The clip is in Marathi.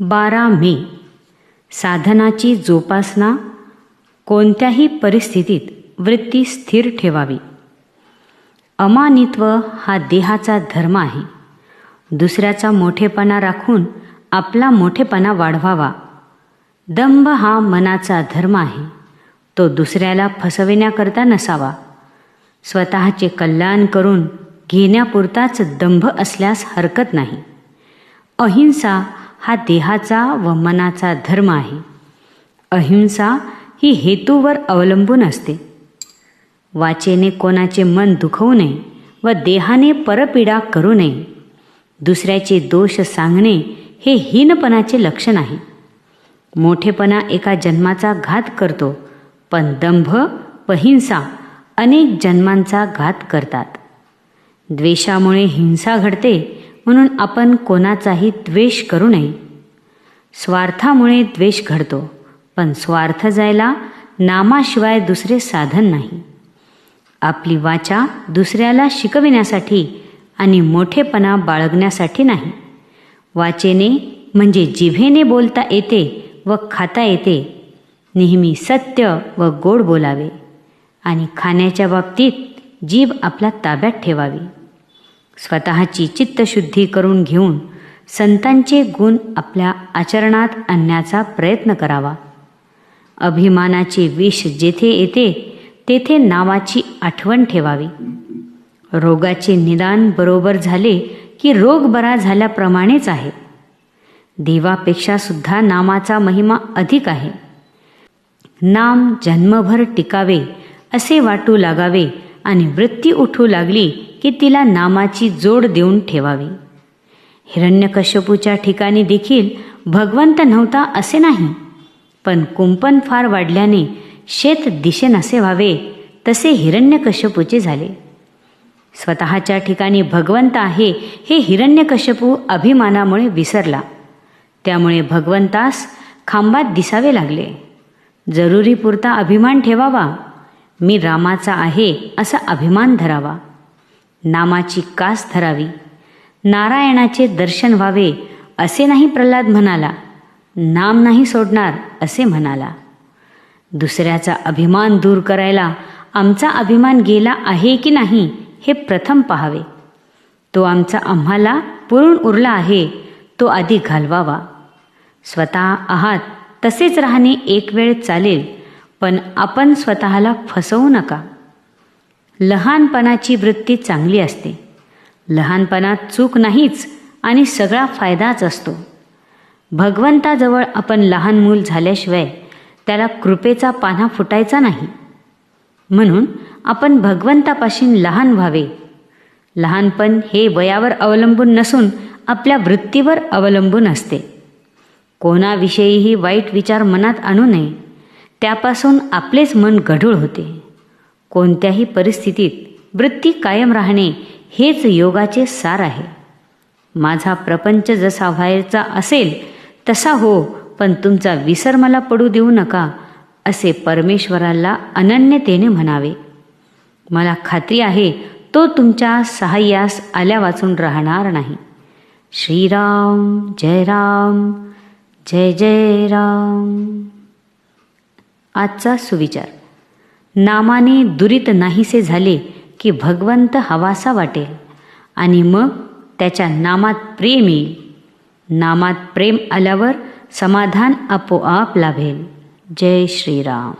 बारा मे. साधनाची जोपासना कोणत्याही परिस्थितीत वृत्ती स्थिर ठेवावी. अमानित्व हा देहाचा धर्म आहे. दुसऱ्याचा मोठेपणा राखून आपला मोठेपणा वाढवावा. दंभ हा मनाचा धर्म आहे. तो दुसऱ्याला फसविण्याकरता नसावा. स्वतःचे कल्याण करून घेण्यापुरताच दंभ असल्यास हरकत नाही. अहिंसा हा देहाचा व मनाचा धर्म आहे. अहिंसा ही हेतूवर अवलंबून असते. वाचेने कोणाचे मन दुखवू नये व देहाने परपीडा करू नये. दुसऱ्याचे दोष सांगणे हे हीनपणाचे लक्षण आहे. मोठेपणा एका जन्माचा घात करतो पण दंभ व हिंसा अनेक जन्मांचा घात करतात. द्वेषामुळे हिंसा घडते म्हणून आपण कोणाचाही द्वेष करू नये. स्वार्थामुळे द्वेष घडतो पण स्वार्थ जायला नामाशिवाय दुसरे साधन नाही. आपली वाचा दुसऱ्याला शिकविण्यासाठी आणि मोठेपणा बाळगण्यासाठी नाही. वाचेने म्हणजे जिभेने बोलता येते व खाता येते नेहमी सत्य व गोड बोलावे आणि खाण्याच्या बाबतीत जीभ आपल्या ताब्यात ठेवावी. स्वतःची चित्तशुद्धी करून घेऊन संतांचे गुण आपल्या आचरणात आणण्याचा प्रयत्न करावा. अभिमानाचे विष जेथे येते तेथे नावाची आठवण ठेवावी. रोगाचे निदान बरोबर झाले की रोग बरा झाल्याप्रमाणेच आहे. देवापेक्षा सुद्धा नामाचा महिमा अधिक आहे. नाम जन्मभर टिकावे असे वाटू लागावे आणि वृत्ती उठू लागली की तिला नामाची जोड देऊन ठेवावी. हिरण्यकश्यपूच्या ठिकाणी देखील भगवंत नव्हता असे नाही पण कुंपण फार वाढल्याने शेत दिशेनसे व्हावे तसे हिरण्यकश्यपूचे झाले. स्वतःच्या ठिकाणी भगवंत आहे हे हिरण्यकश्यपू अभिमानामुळे विसरला. त्यामुळे भगवंतास खांबात दिसावे लागले. जरुरीपुरता अभिमान ठेवावा. मी रामाचा आहे असा अभिमान धरावा. नामाची कास धरावी. नारायणाचे दर्शन व्हावे असे नाही प्रल्हाद म्हणाला. नाम नाही सोडणार असे म्हणाला. दुसऱ्याचा अभिमान दूर करायला आमचा अभिमान गेला आहे की नाही हे प्रथम पाहावे. तो आमचा आम्हाला पुरून उरला आहे तो आधी घालवावा. स्वतः आहात तसेच राहणे एक वेळ चालेल पण आपण स्वतःला फसवू नका. लहानपणाची वृत्ती चांगली असते. लहानपणात चूक नाहीच आणि सगळा फायदाच असतो. भगवंताजवळ आपण लहान मूल झाल्याशिवाय त्याला कृपेचा पाना फुटायचा नाही. म्हणून आपण भगवंतापासून लहान व्हावे. लहानपण हे वयावर अवलंबून नसून आपल्या वृत्तीवर अवलंबून असते. कोणाविषयीही वाईट विचार मनात आणू नये. त्यापासून आपलेच मन गढूळ होते. कोणत्याही परिस्थितीत वृत्ती कायम राहणे हेच योगाचे सार आहे. माझा प्रपंच जसा व्हायचा असेल तसा हो पण तुमचा विसर मला पडू देऊ नका असे परमेश्वराला अनन्यतेने म्हणावे. मला खात्री आहे तो तुमच्या सहाय्यास आल्या वाचून राहणार नाही. श्रीराम जय राम जय जय राम. आजचा सुविचार. नामाने दुरित नाहीसे झाले की भगवंत हवासा वाटेल. आणि मग त्याच्या नामात प्रेम येईल. नामात प्रेम आल्यावर समाधान आपोआप लाभेल. जय श्रीराम.